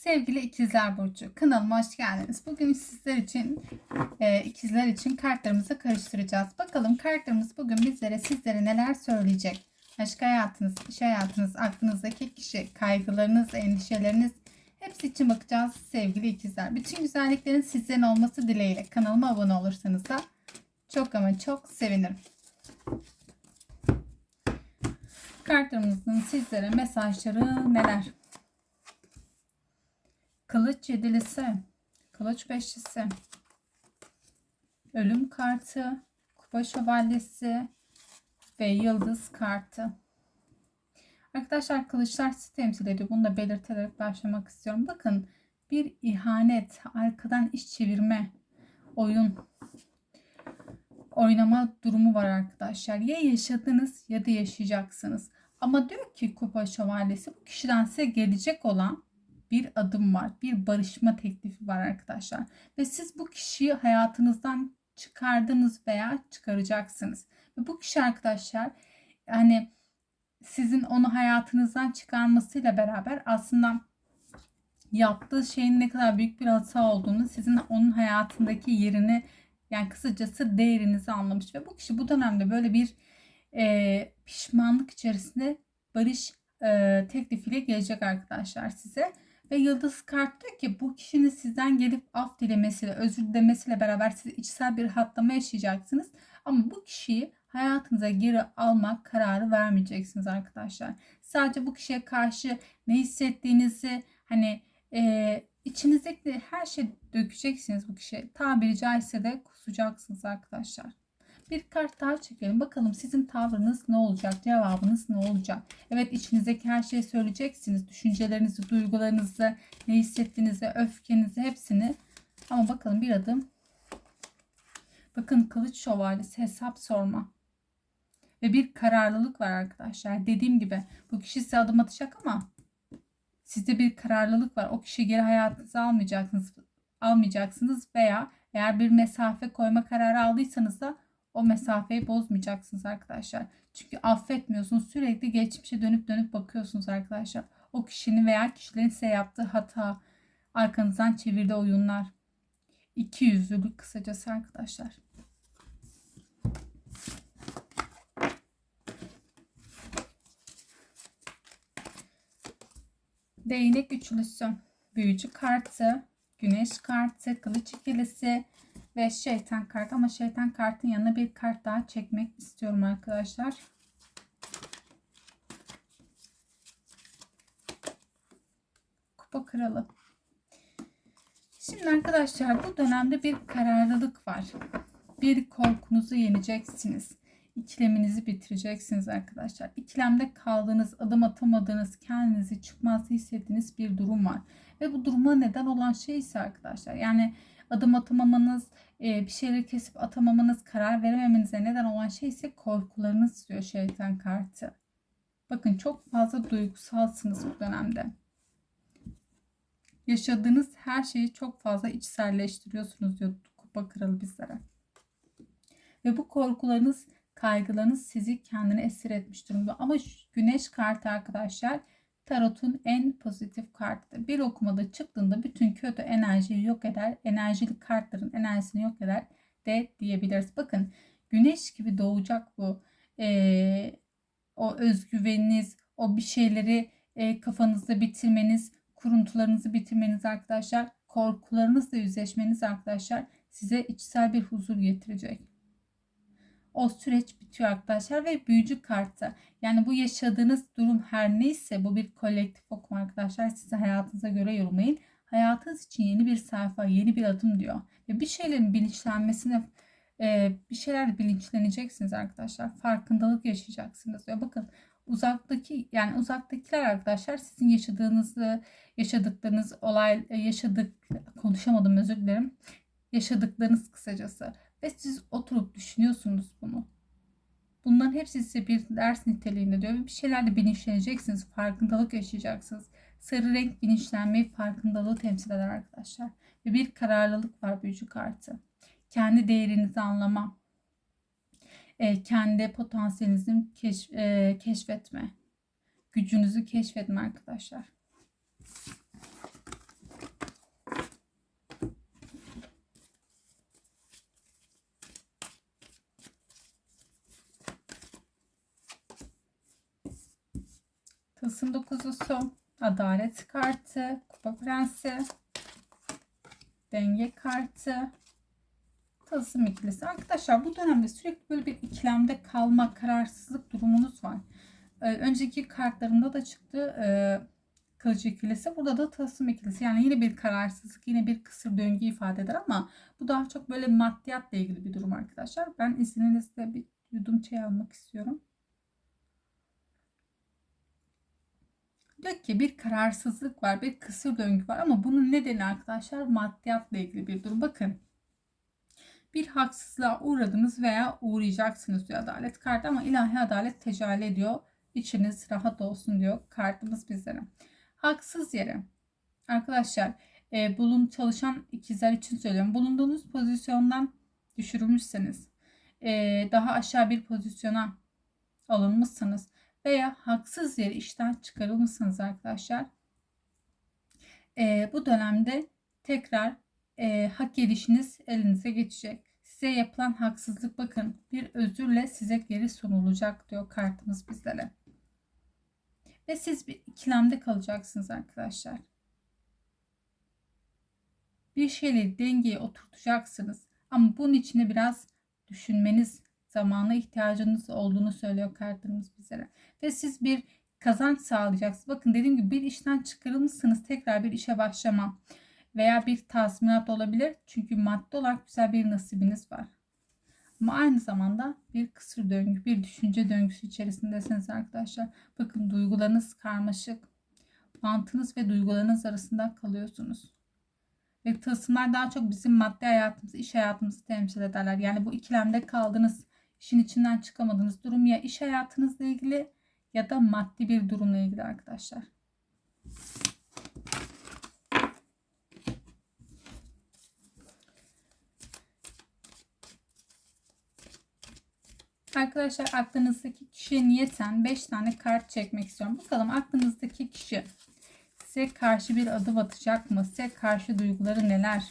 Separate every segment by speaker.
Speaker 1: Sevgili ikizler burcu kanalıma hoş geldiniz. Bugün sizler için e, ikizler için kartlarımızı karıştıracağız. Bakalım kartlarımız bugün bizlere sizlere neler söyleyecek? Aşk hayatınız, iş hayatınız, aklınızdaki kişi, kaygılarınız, endişeleriniz hepsi için bakacağız sevgili ikizler. Bütün güzelliklerin sizlerin olması dileğiyle kanalıma abone olursanız da çok ama çok sevinirim. Kartlarımızın sizlere mesajları neler? Kılıç yedilisi, kılıç beşlisi, ölüm kartı, kupa şövalyesi ve yıldız kartı. Arkadaşlar kılıçlar sizi temsil ediyor. Bunu da belirterek başlamak istiyorum. Bakın bir ihanet, arkadan iş çevirme, oyun, oynama durumu var arkadaşlar. Ya yaşadınız ya da yaşayacaksınız. Ama diyor ki kupa şövalyesi bu kişiden size gelecek olan bir adım var. Bir barışma teklifi var arkadaşlar. Ve siz bu kişiyi hayatınızdan çıkardınız veya çıkaracaksınız. Ve bu kişi arkadaşlar yani sizin onu hayatınızdan çıkarmasıyla beraber aslında yaptığı şeyin ne kadar büyük bir hata olduğunu, sizin onun hayatındaki yerini yani kısacası değerinizi anlamış ve bu kişi bu dönemde böyle bir e, pişmanlık içerisinde barış e, teklifiyle gelecek arkadaşlar size. Ve yıldız kart diyor ki bu kişinin sizden gelip af dilemesiyle, özür dilemesiyle beraber siz içsel bir rahatlama yaşayacaksınız. Ama bu kişiyi hayatınıza geri almak kararı vermeyeceksiniz arkadaşlar. Sadece bu kişiye karşı ne hissettiğinizi hani e, içinizdeki her şey dökeceksiniz bu kişiye. Tabiri caizse de kusacaksınız arkadaşlar. Bir kart daha çekelim. Bakalım sizin tavrınız ne olacak? Cevabınız ne olacak? Evet içinizdeki her şeyi söyleyeceksiniz. Düşüncelerinizi, duygularınızı, ne hissettiğinizi, öfkenizi hepsini. Ama bakalım bir adım. Bakın kılıç şövalyesi hesap sorma. Ve bir kararlılık var arkadaşlar. Dediğim gibi bu kişi size adım atacak ama sizde bir kararlılık var. O kişiyi geri hayatınıza almayacaksınız. Almayacaksınız veya eğer bir mesafe koyma kararı aldıysanız da o mesafeyi bozmayacaksınız arkadaşlar. Çünkü affetmiyorsunuz. Sürekli geçmişe dönüp dönüp bakıyorsunuz arkadaşlar. O kişinin veya kişilerin size yaptığı hata, arkanızdan çevirdiği oyunlar. İki yüzlülük kısacası arkadaşlar. Değnek üçlüsü, büyücü kartı, güneş kartı, kılıç ikilisi, ve şeytan kartı ama şeytan kartın yanına bir kart daha çekmek istiyorum arkadaşlar. Kupa kralı. Şimdi arkadaşlar bu dönemde bir kararlılık var. Bir korkunuzu yeneceksiniz. İkileminizi bitireceksiniz arkadaşlar. İkilemde kaldığınız, adım atamadığınız, kendinizi çıkmaz hissettiğiniz bir durum var. Ve bu duruma neden olan şey ise arkadaşlar yani adım atamamanız, e, bir şeyleri kesip atamamanız, karar verememenize neden olan şey ise korkularınız diyor şeytan kartı. Bakın çok fazla duygusalsınız bu dönemde. Yaşadığınız her şeyi çok fazla içselleştiriyorsunuz diyor kupa kralı bizlere. Ve bu korkularınız, kaygılarınız sizi kendine esir etmiş durumda. Ama güneş kartı arkadaşlar tarotun en pozitif kartıdır. Bir okumada çıktığında bütün kötü enerjiyi yok eder, enerjili kartların enerjisini yok eder de diyebiliriz. Bakın güneş gibi doğacak bu e, o özgüveniniz, o bir şeyleri e, kafanızda bitirmeniz, kuruntularınızı bitirmeniz arkadaşlar, korkularınızla yüzleşmeniz arkadaşlar size içsel bir huzur getirecek o süreç bitiyor arkadaşlar ve büyücü kartı. Yani bu yaşadığınız durum her neyse bu bir kolektif okuma arkadaşlar. Size hayatınıza göre yorumlayın. Hayatınız için yeni bir sayfa, yeni bir adım diyor. Ve bir şeylerin bilinçlenmesine e, bir şeyler bilinçleneceksiniz arkadaşlar. Farkındalık yaşayacaksınız diyor. Bakın uzaktaki yani uzaktakiler arkadaşlar sizin yaşadığınızı yaşadıklarınız olay yaşadık konuşamadım özür dilerim. Yaşadıklarınız kısacası ve siz oturup düşünüyorsunuz bunu. Bunların hepsi size bir ders niteliğinde diyor ve bir şeylerle bilinçleneceksiniz. Farkındalık yaşayacaksınız. Sarı renk bilinçlenmeyi, farkındalığı temsil eder arkadaşlar. Ve bir kararlılık var büyücü kartı. Kendi değerinizi anlama. E, kendi potansiyelinizi keşf, e, keşfetme. Gücünüzü keşfetme arkadaşlar. Tılsım dokuzusu, adalet kartı, kupa prensi, denge kartı, tılsım ikilisi. Arkadaşlar bu dönemde sürekli böyle bir ikilemde kalma, kararsızlık durumunuz var. Ee, önceki kartlarımda da çıktı e, kılıç ikilisi. Burada da tılsım ikilisi. Yani yine bir kararsızlık, yine bir kısır döngü ifade eder ama bu daha çok böyle maddiyatla ilgili bir durum arkadaşlar. Ben izninizle bir yudum çay almak istiyorum. Diyor ki bir kararsızlık var, bir kısır döngü var ama bunun nedeni arkadaşlar maddiyatla ilgili bir durum. Bakın bir haksızlığa uğradınız veya uğrayacaksınız diyor adalet kartı ama ilahi adalet tecelli ediyor. İçiniz rahat olsun diyor kartımız bizlere. Haksız yere arkadaşlar e, bulun çalışan ikizler için söylüyorum. Bulunduğunuz pozisyondan düşürülmüşseniz e, daha aşağı bir pozisyona alınmışsanız veya haksız yere işten çıkarılmışsınız arkadaşlar. E, bu dönemde tekrar e, hak edişiniz elinize geçecek. Size yapılan haksızlık bakın bir özürle size geri sunulacak diyor kartımız bizlere. Ve siz bir ikilemde kalacaksınız arkadaşlar. Bir şeyleri dengeye oturtacaksınız. Ama bunun içine biraz düşünmeniz zamana ihtiyacınız olduğunu söylüyor kartlarımız bizlere. Ve siz bir kazanç sağlayacaksınız. Bakın dediğim gibi bir işten çıkarılmışsınız tekrar bir işe başlama veya bir tazminat olabilir. Çünkü madde olarak güzel bir nasibiniz var. Ama aynı zamanda bir kısır döngü, bir düşünce döngüsü içerisindesiniz arkadaşlar. Bakın duygularınız karmaşık. Mantığınız ve duygularınız arasında kalıyorsunuz. Ve tılsımlar daha çok bizim maddi hayatımızı, iş hayatımızı temsil ederler. Yani bu ikilemde kaldığınız, işin içinden çıkamadığınız durum ya iş hayatınızla ilgili ya da maddi bir durumla ilgili arkadaşlar. Arkadaşlar aklınızdaki kişiye niyeten 5 tane kart çekmek istiyorum. Bakalım aklınızdaki kişi size karşı bir adım atacak mı? Size karşı duyguları neler?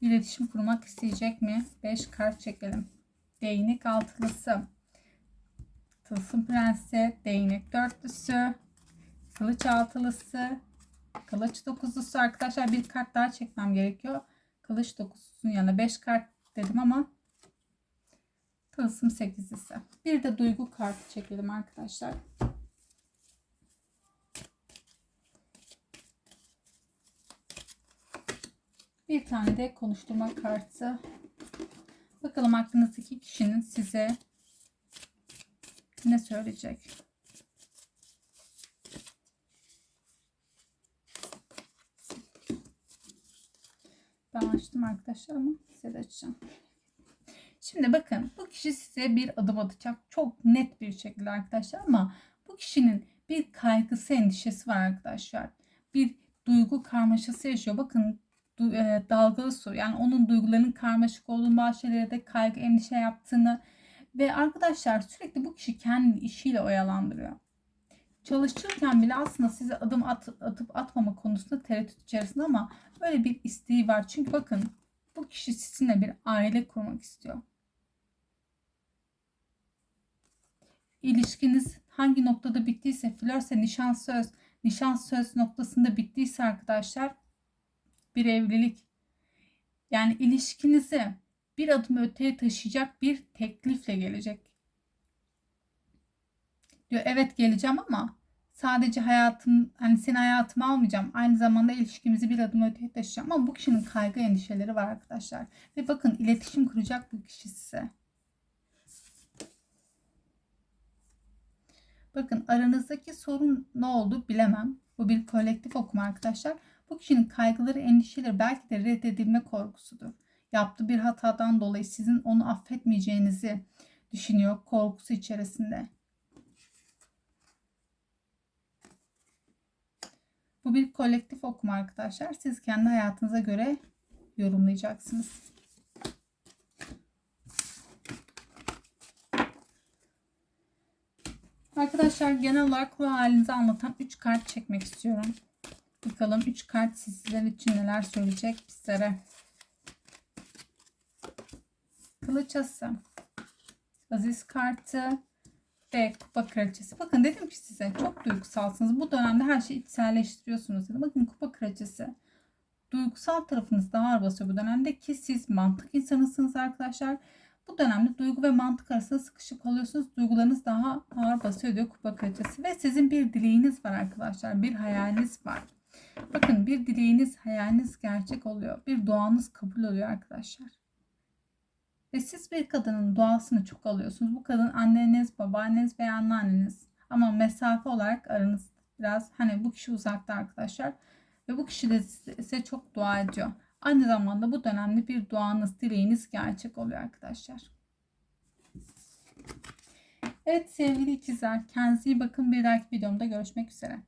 Speaker 1: İletişim kurmak isteyecek mi? 5 kart çekelim. Değnek altılısı. Tılsım prensi. Değnek dörtlüsü. Kılıç altılısı. Kılıç dokuzlusu. Arkadaşlar bir kart daha çekmem gerekiyor. Kılıç dokuzlusunun yanına 5 kart dedim ama Tılsım 8'lisi. Bir de duygu kartı çekelim arkadaşlar. Bir tane de konuşturma kartı. Bakalım aklınızdaki kişinin size ne söyleyecek? Ben açtım arkadaşlar ama size de açacağım. Şimdi bakın bu kişi size bir adım atacak. Çok net bir şekilde arkadaşlar ama bu kişinin bir kaygısı endişesi var arkadaşlar. Bir duygu karmaşası yaşıyor. Bakın e, dalgalı su yani onun duygularının karmaşık olduğunu bazı şeylere de kaygı endişe yaptığını ve arkadaşlar sürekli bu kişi kendi işiyle oyalandırıyor. Çalışırken bile aslında size adım at, atıp atmama konusunda tereddüt içerisinde ama böyle bir isteği var. Çünkü bakın bu kişi sizinle bir aile kurmak istiyor. ilişkiniz hangi noktada bittiyse flörse nişan söz, nişan söz noktasında bittiyse arkadaşlar bir evlilik. Yani ilişkinizi bir adım öteye taşıyacak bir teklifle gelecek. Diyor evet geleceğim ama sadece hayatım hani seni hayatıma almayacağım. Aynı zamanda ilişkimizi bir adım öteye taşıyacağım. Ama bu kişinin kaygı endişeleri var arkadaşlar. Ve bakın iletişim kuracak bu kişi size. Bakın aranızdaki sorun ne oldu bilemem. Bu bir kolektif okuma arkadaşlar. Bu kişinin kaygıları, endişeleri belki de reddedilme korkusudur. Yaptığı bir hatadan dolayı sizin onu affetmeyeceğinizi düşünüyor korkusu içerisinde. Bu bir kolektif okuma arkadaşlar. Siz kendi hayatınıza göre yorumlayacaksınız. Arkadaşlar genel olarak ruh halinizi anlatan 3 kart çekmek istiyorum. Bakalım 3 kart sizler için neler söyleyecek bizlere. Kılıç ası. Aziz kartı. ve kupa kraliçesi. Bakın dedim ki size çok duygusalsınız. Bu dönemde her şeyi içselleştiriyorsunuz. Dedim. Bakın kupa kraliçesi. Duygusal tarafınız daha ağır basıyor bu dönemde ki siz mantık insanısınız arkadaşlar. Bu dönemde duygu ve mantık arasında sıkışık kalıyorsunuz. Duygularınız daha ağır basıyor diyor kupa kraliçesi. Ve sizin bir dileğiniz var arkadaşlar. Bir hayaliniz var. Bakın bir dileğiniz, hayaliniz gerçek oluyor. Bir duanız kabul oluyor arkadaşlar. Ve siz bir kadının duasını çok alıyorsunuz. Bu kadın anneniz, babaanneniz veya anneanneniz. Ama mesafe olarak aranız biraz hani bu kişi uzakta arkadaşlar. Ve bu kişi de size çok dua ediyor. Aynı zamanda bu dönemde bir duanız, dileğiniz gerçek oluyor arkadaşlar. Evet sevgili ikizler kendinize iyi bakın. Bir dahaki videomda görüşmek üzere.